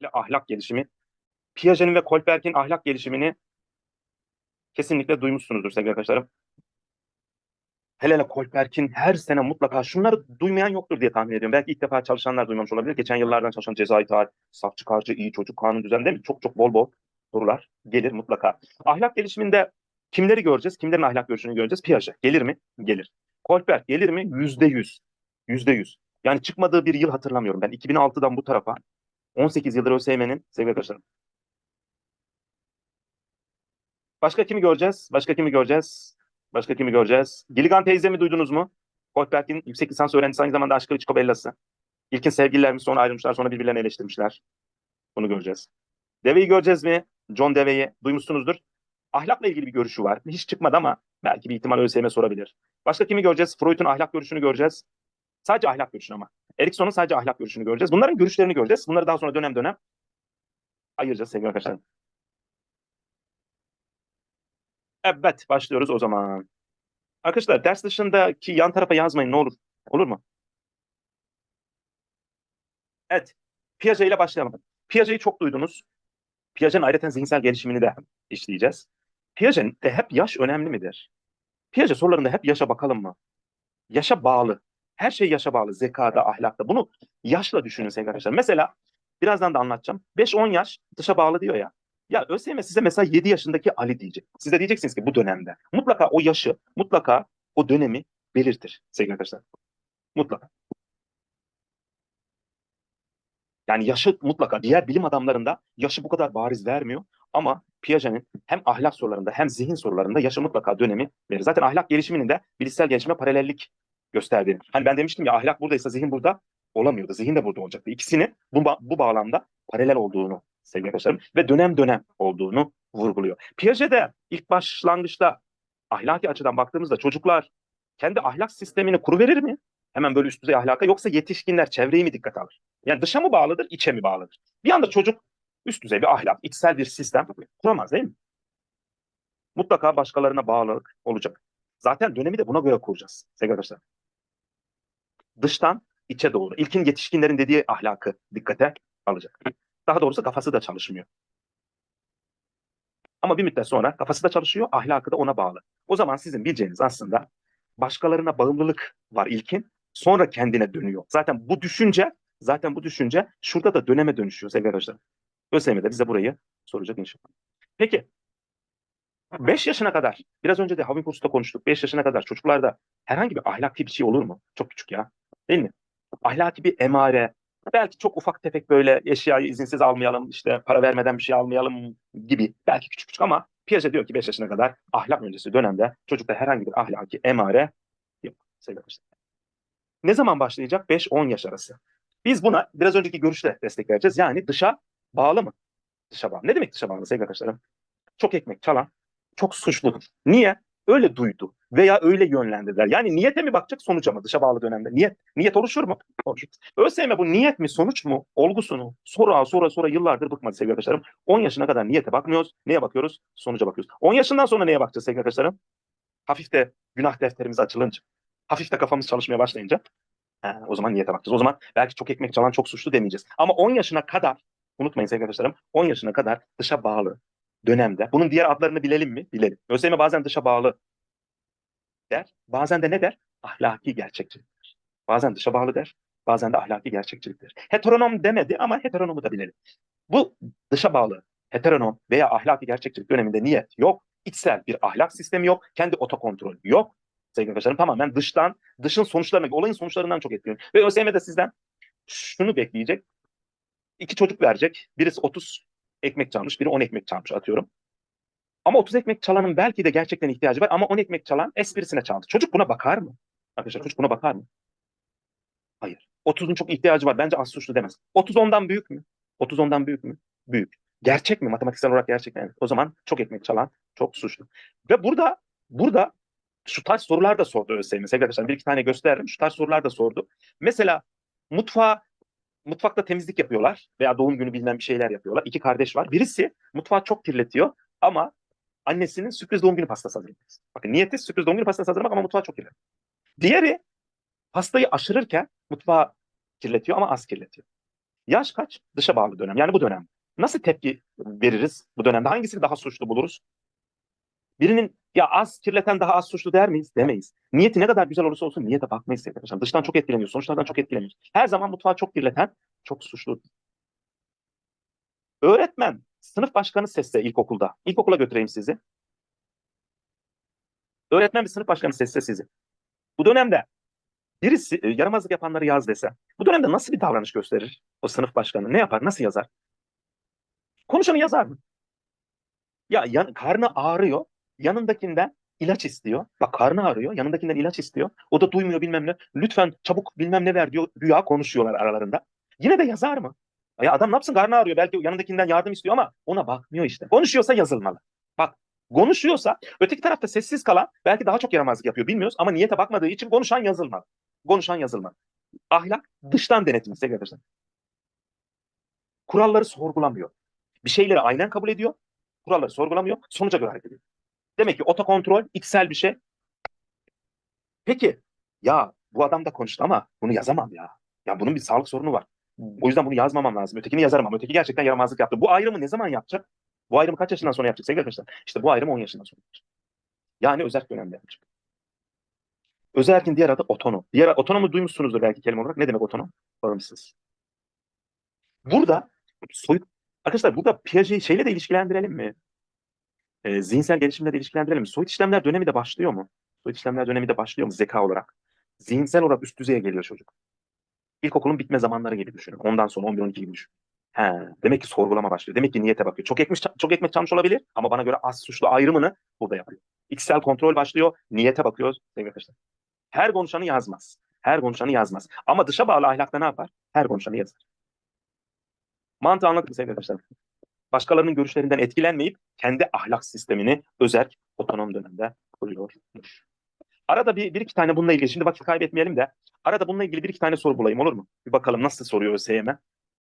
Özellikle ahlak gelişimi. Piaget'in ve Kohlberg'in ahlak gelişimini kesinlikle duymuşsunuzdur sevgili arkadaşlarım. Hele hele Kohlberg'in her sene mutlaka şunları duymayan yoktur diye tahmin ediyorum. Belki ilk defa çalışanlar duymamış olabilir. Geçen yıllardan çalışan ceza itaat, saf çıkarcı, iyi çocuk, kanun düzen değil mi? Çok çok bol bol sorular gelir mutlaka. Ahlak gelişiminde kimleri göreceğiz? Kimlerin ahlak görüşünü göreceğiz? Piaget. Gelir mi? Gelir. Kohlberg gelir mi? Yüzde yüz. Yüzde yüz. Yani çıkmadığı bir yıl hatırlamıyorum. Ben 2006'dan bu tarafa 18 yıldır ÖSYM'nin sevgili arkadaşlarım. Başka kimi göreceğiz? Başka kimi göreceğiz? Başka kimi göreceğiz? Gilligan teyzemi duydunuz mu? Kohlberg'in yüksek lisans öğrencisi aynı zamanda Aşkı Çiko Bellası. İlkin sevgililermiş sonra ayrılmışlar sonra birbirlerini eleştirmişler. Bunu göreceğiz. Deve'yi göreceğiz mi? John Deve'yi duymuşsunuzdur. Ahlakla ilgili bir görüşü var. Hiç çıkmadı ama belki bir ihtimal ÖSYM sorabilir. Başka kimi göreceğiz? Freud'un ahlak görüşünü göreceğiz. Sadece ahlak görüşünü ama. Erikson'un sadece ahlak görüşünü göreceğiz. Bunların görüşlerini göreceğiz. Bunları daha sonra dönem dönem ayıracağız sevgili arkadaşlar. Evet başlıyoruz o zaman. Arkadaşlar ders dışındaki yan tarafa yazmayın ne olur. Olur mu? Evet. Piaget ile başlayalım. Piaget'i çok duydunuz. Piaget'in ayrıca zihinsel gelişimini de işleyeceğiz. Piaget'in de hep yaş önemli midir? Piaget sorularında hep yaşa bakalım mı? Yaşa bağlı. Her şey yaşa bağlı. Zekada, ahlakta. Bunu yaşla düşünün sevgili arkadaşlar. Mesela birazdan da anlatacağım. 5-10 yaş dışa bağlı diyor ya. Ya ÖSYM size mesela 7 yaşındaki Ali diyecek. Siz de diyeceksiniz ki bu dönemde. Mutlaka o yaşı, mutlaka o dönemi belirtir sevgili arkadaşlar. Mutlaka. Yani yaşı mutlaka diğer bilim adamlarında yaşı bu kadar bariz vermiyor. Ama Piaget'in hem ahlak sorularında hem zihin sorularında yaşı mutlaka dönemi verir. Zaten ahlak gelişiminin de bilişsel gelişime paralellik gösterdiğini. Hani ben demiştim ya ahlak buradaysa zihin burada olamıyordu. Zihin de burada olacaktı. İkisini bu, bu bağlamda paralel olduğunu sevgili arkadaşlarım ve dönem dönem olduğunu vurguluyor. Piaget'de ilk başlangıçta ahlaki açıdan baktığımızda çocuklar kendi ahlak sistemini kuruverir mi? Hemen böyle üst düzey ahlaka yoksa yetişkinler çevreyi mi dikkate alır? Yani dışa mı bağlıdır, içe mi bağlıdır? Bir anda çocuk üst düzey bir ahlak, içsel bir sistem kuramaz değil mi? Mutlaka başkalarına bağlılık olacak. Zaten dönemi de buna göre kuracağız sevgili arkadaşlar. Dıştan içe doğru. İlkin yetişkinlerin dediği ahlakı dikkate alacak. Daha doğrusu kafası da çalışmıyor. Ama bir müddet sonra kafası da çalışıyor, ahlakı da ona bağlı. O zaman sizin bileceğiniz aslında başkalarına bağımlılık var ilkin, sonra kendine dönüyor. Zaten bu düşünce, zaten bu düşünce şurada da döneme dönüşüyor sevgili arkadaşlar. ÖSYM'de bize burayı soracak inşallah. Peki 5 yaşına kadar, biraz önce de Havin kursunda konuştuk. 5 yaşına kadar çocuklarda herhangi bir ahlaki bir şey olur mu? Çok küçük ya. Değil mi? Ahlaki bir emare, belki çok ufak tefek böyle eşyayı izinsiz almayalım, işte para vermeden bir şey almayalım gibi. Belki küçük küçük ama Piaget diyor ki 5 yaşına kadar ahlak öncesi dönemde çocukta herhangi bir ahlaki emare yok. sevgili arkadaşlar. Ne zaman başlayacak? 5-10 yaş arası. Biz buna biraz önceki görüşle destek vereceğiz. Yani dışa bağlı mı? Dışa bağlı. Ne demek dışa bağlı sevgili arkadaşlarım? Çok ekmek çalan çok suçludur. Niye? Öyle duydu veya öyle yönlendirdiler. Yani niyete mi bakacak sonuca mı dışa bağlı dönemde? Niyet niyet oluşur mu? Oluşur. ÖSYM bu niyet mi sonuç mu olgusunu sonra sonra sonra yıllardır bıkmadı sevgili arkadaşlarım. 10 yaşına kadar niyete bakmıyoruz. Neye bakıyoruz? Sonuca bakıyoruz. 10 yaşından sonra neye bakacağız sevgili arkadaşlarım? Hafif de günah defterimiz açılınca, hafif de kafamız çalışmaya başlayınca he, o zaman niyete bakacağız. O zaman belki çok ekmek çalan çok suçlu demeyeceğiz. Ama 10 yaşına kadar unutmayın sevgili arkadaşlarım 10 yaşına kadar dışa bağlı dönemde. Bunun diğer adlarını bilelim mi? Bilelim. ÖSYM bazen dışa bağlı der. Bazen de ne der? Ahlaki gerçekçilik. Bazen dışa bağlı der. Bazen de ahlaki gerçekçilik der. Heteronom demedi ama heteronomu da bilelim. Bu dışa bağlı, heteronom veya ahlaki gerçekçilik döneminde niyet yok. İçsel bir ahlak sistemi yok. Kendi otokontrol yok. Sevgili arkadaşlarım tamamen dıştan, dışın sonuçlarına, olayın sonuçlarından çok etkileniyor. Ve ÖSYM de sizden şunu bekleyecek. İki çocuk verecek. Birisi 30 ekmek çalmış, biri 10 ekmek çalmış atıyorum. Ama 30 ekmek çalanın belki de gerçekten ihtiyacı var ama 10 ekmek çalan esprisine çaldı. Çocuk buna bakar mı? Arkadaşlar çocuk buna bakar mı? Hayır. 30'un çok ihtiyacı var. Bence az suçlu demez. 30 ondan büyük mü? 30 ondan büyük mü? Büyük. Gerçek mi? Matematiksel olarak gerçekten. Evet. O zaman çok ekmek çalan çok suçlu. Ve burada burada şu tarz sorular da sordu ÖSYM. Sevgili arkadaşlar bir iki tane gösteririm. Şu tarz sorular da sordu. Mesela mutfağa mutfakta temizlik yapıyorlar veya doğum günü bilmem bir şeyler yapıyorlar. İki kardeş var. Birisi mutfağı çok kirletiyor ama annesinin sürpriz doğum günü pastası hazırlamak. Bakın niyeti sürpriz doğum günü pastası hazırlamak ama mutfağı çok kirletiyor. Diğeri pastayı aşırırken mutfağı kirletiyor ama az kirletiyor. Yaş kaç? Dışa bağlı dönem. Yani bu dönem. Nasıl tepki veririz bu dönemde? Hangisini daha suçlu buluruz? Birinin ya az kirleten daha az suçlu der miyiz? Demeyiz. Niyeti ne kadar güzel olursa olsun niyete bakmayız arkadaşlar. Dıştan çok etkileniyor, sonuçlardan çok etkileniyor. Her zaman mutfağı çok kirleten çok suçlu. Öğretmen, sınıf başkanı sesse ilkokulda. İlkokula götüreyim sizi. Öğretmen bir sınıf başkanı sesse sizi. Bu dönemde birisi e, yaramazlık yapanları yaz dese, bu dönemde nasıl bir davranış gösterir o sınıf başkanı? Ne yapar? Nasıl yazar? Konuşanı yazar mı? Ya yan, karnı ağrıyor, yanındakinden ilaç istiyor. Bak karnı ağrıyor, yanındakinden ilaç istiyor. O da duymuyor bilmem ne. Lütfen çabuk bilmem ne ver diyor. Güya konuşuyorlar aralarında. Yine de yazar mı? Ya adam ne yapsın karnı ağrıyor. Belki yanındakinden yardım istiyor ama ona bakmıyor işte. Konuşuyorsa yazılmalı. Bak konuşuyorsa öteki tarafta sessiz kalan belki daha çok yaramazlık yapıyor bilmiyoruz ama niyete bakmadığı için konuşan yazılmalı. Konuşan yazılmalı. Ahlak dıştan denetim sevgili arkadaşlar. Kuralları sorgulamıyor. Bir şeyleri aynen kabul ediyor. Kuralları sorgulamıyor. Sonuca göre hareket ediyor. Demek ki otokontrol içsel bir şey. Peki ya bu adam da konuştu ama bunu yazamam ya. Ya bunun bir sağlık sorunu var. O yüzden bunu yazmamam lazım. Ötekini yazarım ama öteki gerçekten yaramazlık yaptı. Bu ayrımı ne zaman yapacak? Bu ayrımı kaç yaşından sonra yapacak sevgili arkadaşlar? İşte bu ayrımı 10 yaşından sonra yapacak. Yani özerk dönemde yapacak. Özerkin diğer adı otonom. Diğer otonomu duymuşsunuzdur belki kelime olarak. Ne demek otonom? Bağımsız. Burada soyut arkadaşlar burada Piaget'i şeyle de ilişkilendirelim mi? Ee, zihinsel gelişimle de ilişkilendirelim? Soyut işlemler dönemi de başlıyor mu? Soyut işlemler dönemi de başlıyor mu zeka olarak? Zihinsel olarak üst düzeye geliyor çocuk. İlkokulun bitme zamanları gibi düşünün. Ondan sonra 11-12 gibi düşünün. He, demek ki sorgulama başlıyor. Demek ki niyete bakıyor. Çok ekmek, çok ekmek çalmış olabilir ama bana göre az suçlu ayrımını burada yapıyor. İçsel kontrol başlıyor. Niyete bakıyor. Sevgili arkadaşlar. Her konuşanı yazmaz. Her konuşanı yazmaz. Ama dışa bağlı ahlakta ne yapar? Her konuşanı yazar. Mantığı anladık mı sevgili arkadaşlar? Başkalarının görüşlerinden etkilenmeyip kendi ahlak sistemini özerk otonom dönemde kuruyormuş. Arada bir, bir iki tane bununla ilgili, şimdi vakit kaybetmeyelim de arada bununla ilgili bir iki tane soru bulayım olur mu? Bir bakalım nasıl soruyor ÖSYM.